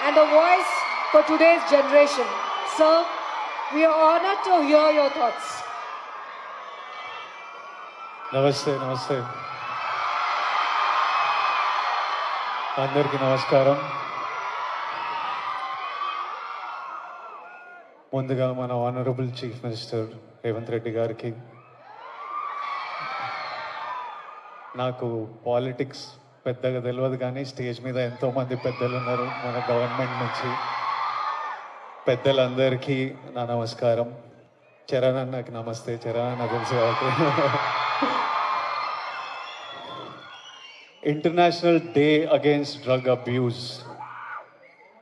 and the voice for today's generation. Sir, we are honored to hear your thoughts. నమస్తే నమస్తే అందరికీ నమస్కారం ముందుగా మన honourable chief minister Revanth Reddy గారికి నాకు పాలిటిక్స్ పెద్దగా తెలియదు కానీ స్టేజ్ మీద ఎంతోమంది పెద్దలు ఉన్నారు మన గవర్నమెంట్ నుంచి. పెద్దలందరికీ నా నమస్కారం. చరణ్ అన్నకి నమస్తే. చరణ్ అన్న తెలుసు కాబట్టి. International day against drug abuse.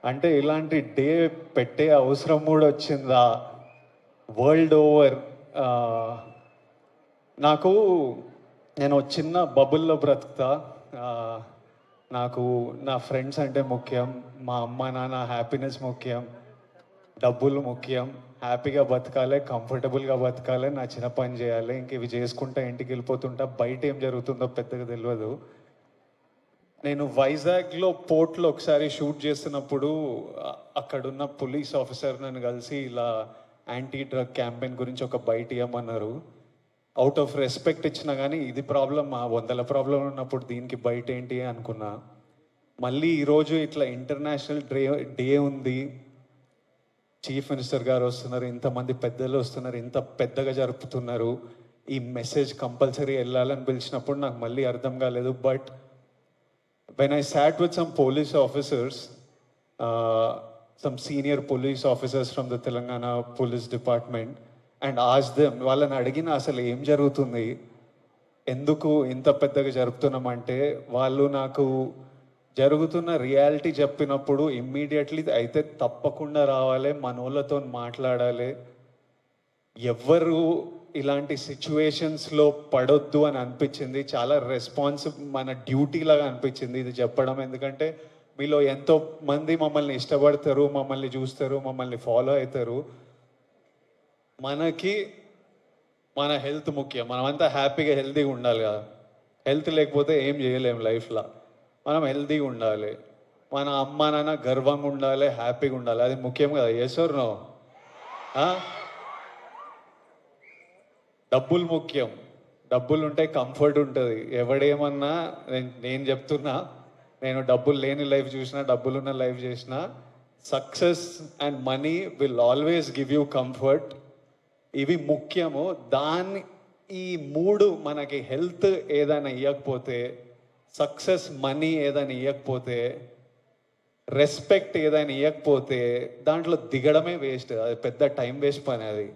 అంటే ఇలాంటి డే పెట్టే అవసరం కూడా వచ్చిందా? వరల్డ్ ఓవర్ నాకు నేను చిన్న బబుల్లో బ్రతుకుతా. నాకు నా ఫ్రెండ్స్ అంటే ముఖ్యం మా అమ్మ నాన్న హ్యాపీనెస్ ముఖ్యం డబ్బులు ముఖ్యం. హ్యాపీగా బతకాలి కంఫర్టబుల్గా బతకాలి నా చిన్న పని చేయాలి. ఇంక ఇవి చేసుకుంటా ఇంటికి వెళ్ళిపోతుంటా బయట ఏం జరుగుతుందో పెద్దగా తెలియదు నేను వైజాగ్లో పోర్ట్లో ఒకసారి షూట్ చేస్తున్నప్పుడు అక్కడున్న పోలీస్ ఆఫీసర్ నన్ను కలిసి ఇలా యాంటీ డ్రగ్ క్యాంపెయిన్ గురించి ఒక బయట ఇవ్వమన్నారు అవుట్ ఆఫ్ రెస్పెక్ట్ ఇచ్చినా కానీ ఇది ప్రాబ్లం ఆ వందల ప్రాబ్లం ఉన్నప్పుడు దీనికి బయట ఏంటి అనుకున్నా. మళ్ళీ ఈరోజు ఇట్లా ఇంటర్నేషనల్ డే డే ఉంది. చీఫ్ మినిస్టర్ గారు వస్తున్నారు ఇంతమంది పెద్దలు వస్తున్నారు ఇంత పెద్దగా జరుపుతున్నారు. ఈ మెసేజ్ కంపల్సరీ వెళ్ళాలని పిలిచినప్పుడు నాకు మళ్ళీ అర్థం కాలేదు but when I sat with some police officers some senior police officers from the Telangana police department and Aaj them వాళ్ళని అడిగిన అసలు ఏం జరుగుతుంది? ఎందుకు ఇంత పెద్దగా జరుపుతున్నామంటే వాళ్ళు నాకు జరుగుతున్న రియాలిటీ చెప్పినప్పుడు ఇమ్మీడియట్లీ అయితే తప్పకుండా రావాలి మనోళ్ళతో మాట్లాడాలి. ఎవ్వరు ఇలాంటి సిచ్యువేషన్స్లో పడొద్దు అని అనిపించింది. చాలా రెస్పాన్స్ మన డ్యూటీ లాగా అనిపించింది ఇది చెప్పడం. ఎందుకంటే మీలో ఎంతో మంది మమ్మల్ని ఇష్టపడతారు మమ్మల్ని చూస్తారు మమ్మల్ని ఫాలో అవుతారు. మనకి మన హెల్త్ ముఖ్యం. మనమంతా హ్యాపీగా హెల్తీగా ఉండాలి కదా. హెల్త్ లేకపోతే ఏం చేయలేం లైఫ్లో. మనం హెల్తీగా ఉండాలి. మన అమ్మ నాన్న గర్వంగా ఉండాలి హ్యాపీగా ఉండాలి. అది ముఖ్యం కదా. ఎస్ నో డబ్బులు ముఖ్యం. డబ్బులు ఉంటే కంఫర్ట్ ఉంటుంది. ఎవడేమన్నా నేను- నేను చెప్తున్నా నేను డబ్బులు లేని లైఫ్ చూసినా డబ్బులున్న లైఫ్ చేసిన success and money will always give you comfort ఇవి ముఖ్యము. దాన్ని ఈ మూడు మనకి హెల్త్ ఏదైనా ఇవ్వకపోతే సక్సెస్ మనీ ఏదైనా ఇవ్వకపోతే రెస్పెక్ట్ ఏదైనా ఇవ్వకపోతే దాంట్లో దిగడమే వేస్ట్. అది పెద్ద టైం వేస్ట్ పని అది.